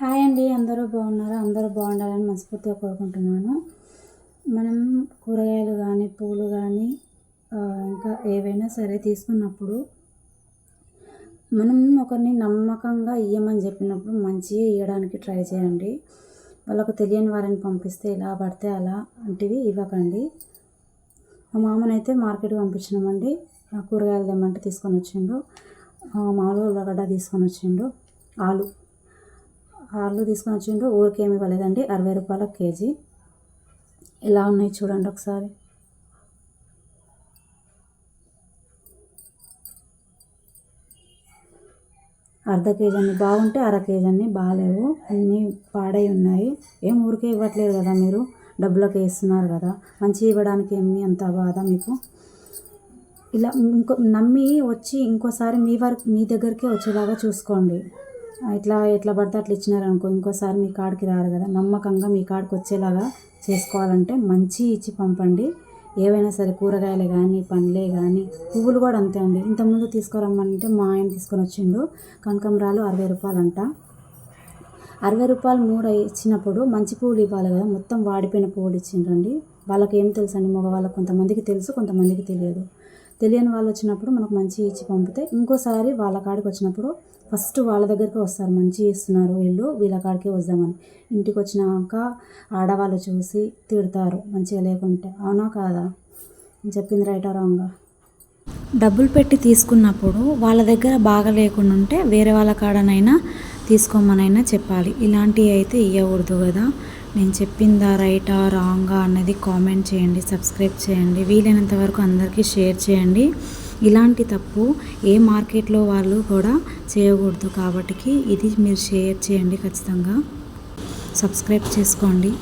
Hi అండి అందరూ బాగున్నారా? అందరూ బాగుండాలని మనస్ఫూర్తిగా కోరుకుంటున్నాను. మనం కూరగాయలు కానీ పూలు కానీ ఇంకా ఏవైనా సరే తీసుకున్నప్పుడు మనం ఒకరిని నమ్మకంగా ఇయ్యమని చెప్పినప్పుడు మంచిగా ఇవ్వడానికి ట్రై చేయండి. వాళ్ళకు తెలియని వారిని పంపిస్తే ఇలా పడితే అలా అంటివి ఇవ్వకండి. మా మామనైతే మార్కెట్ పంపించినామండి. కూరగాయలు తెమ్మంటే తీసుకొని వచ్చిండు. మామూలుగా ఉల్లగడ్డ తీసుకొని వచ్చిండు. ఆలు. ఆర్లు తీసుకొని వచ్చిండు ఊరికేమి ఏమి ఇవ్వలేదండి. అరవై రూపాయల కేజీ. ఎలా ఉన్నాయి చూడండి ఒకసారి. అర్ధ కేజీ అన్ని బాగుంటే అర కేజీ అన్ని బాగాలేవు. అన్నీ పాడై ఉన్నాయి. ఏం ఊరికే ఇవ్వట్లేదు కదా మీరు. డబ్బులకే ఇస్తున్నారు కదా. మంచి ఇవ్వడానికి ఏమి అంత బాధ మీకు? ఇలా ఇంకో నమ్మి వచ్చి ఇంకోసారి మీ వరకు మీ దగ్గరికే వచ్చేలాగా చూసుకోండి. ఇట్లా ఎట్లా పడితే అట్లా ఇచ్చినారనుకో ఇంకోసారి మీ కాడికి రారు కదా. నమ్మకంగా మీ కాడికి వచ్చేలాగా చేసుకోవాలంటే మంచి ఇచ్చి పంపండి. ఏవైనా సరే కూరగాయలే కానీ పండ్లే కానీ పువ్వులు కూడా అంతే అండి. ఇంతకుముందు తీసుకురమ్మంటే మా ఆయన తీసుకొని వచ్చిండు. కనకంబరాలు అరవై రూపాయలు అంట అరవై రూపాయలు మూడు ఇచ్చినప్పుడు మంచి పువ్వులు ఇవ్వాలి కదా. మొత్తం వాడిపోయిన పువ్వులు ఇచ్చిండ్రండి. వాళ్ళకి ఏం తెలుసు అండి మగవాళ్ళకి కొంతమందికి తెలుసు కొంతమందికి తెలియదు. తెలియని వాళ్ళు వచ్చినప్పుడు మనకు మంచి ఇచ్చి పంపితే ఇంకోసారి వాళ్ళ కాడికి వచ్చినప్పుడు ఫస్ట్ వాళ్ళ దగ్గరికి వస్తారు. మంచి ఇస్తున్నారు వీళ్ళు వీళ్ళ కాడికే వద్దామని. ఇంటికి వచ్చినాక ఆడవాళ్ళు చూసి తిడతారు. మంచిగా లేకుంటే అవునా కాదా? చెప్పింది రైట్ రాంగా డబ్బులు పెట్టి తీసుకున్నప్పుడు వాళ్ళ దగ్గర బాగా లేకుండా ఉంటే వేరే వాళ్ళ కాడనైనా తీసుకోమనైనా చెప్పాలి. ఇలాంటివి అయితే ఇవ్వకూడదు కదా. నేను చెప్పిందా రైటా రాంగా అన్నది కామెంట్ చేయండి సబ్స్క్రైబ్ చేయండి. వీలైనంత వరకు అందరికీ షేర్ చేయండి. ఇలాంటి తప్పు ఏ మార్కెట్లో వాళ్ళు కూడా చేయకూడదు కాబట్టి ఇది మీరు షేర్ చేయండి ఖచ్చితంగా. సబ్స్క్రైబ్ చేసుకోండి.